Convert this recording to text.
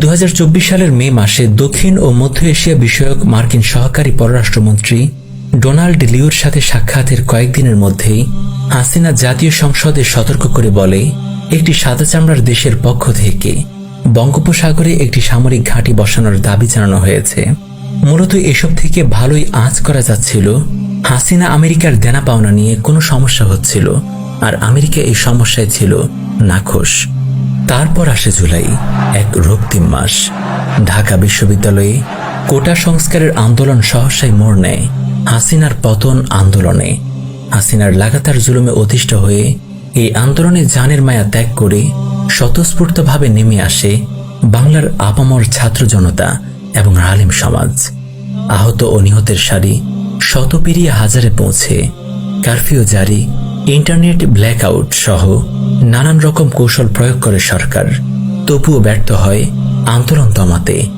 দু হাজার চব্বিশ সালের মে মাসে দক্ষিণ ও মধ্য এশিয়া বিষয়ক মার্কিন সহকারী পররাষ্ট্রমন্ত্রী ডোনাল্ড লিউর সাথে সাক্ষাতের কয়েকদিনের মধ্যেই হাসিনা জাতীয় সংসদে সতর্ক করে বলে, একটি সাদা চামড়ার দেশের পক্ষ থেকে বঙ্গোপসাগরে একটি সামরিক ঘাঁটি বসানোর দাবি জানানো হয়েছে। মূলত এসব থেকে ভালোই আঁচ করা যাচ্ছিল। হাসিনা আমেরিকার দেনা পাওনা নিয়ে কোনো সমস্যা হচ্ছিল, আর আমেরিকা এই সমস্যায় ছিল নাখোশ। তারপর আসে জুলাই, এক রক্তিম মাস। ঢাকা বিশ্ববিদ্যালয়ে কোটা সংস্কারের আন্দোলন সহসাই মোড় নেয় হাসিনার পতন আন্দোলনে। হাসিনার লাগাতার জুলুমে অধিষ্ঠ হয়ে এই আন্দোলনে জানের মায়া ত্যাগ করে স্বতঃস্ফূর্তভাবে নেমে আসে বাংলার আপামর ছাত্র জনতা এবং আলিম সমাজ। আহত ও নিহতের সারি শত পেরিয়ে হাজারে পৌঁছে। কারফিউ জারি, ইন্টারনেট ব্ল্যাকআউট সহ নানান রকম কৌশল প্রয়োগ করে সরকার তবুও ব্যর্থ হয় আন্দোলন দমাতে।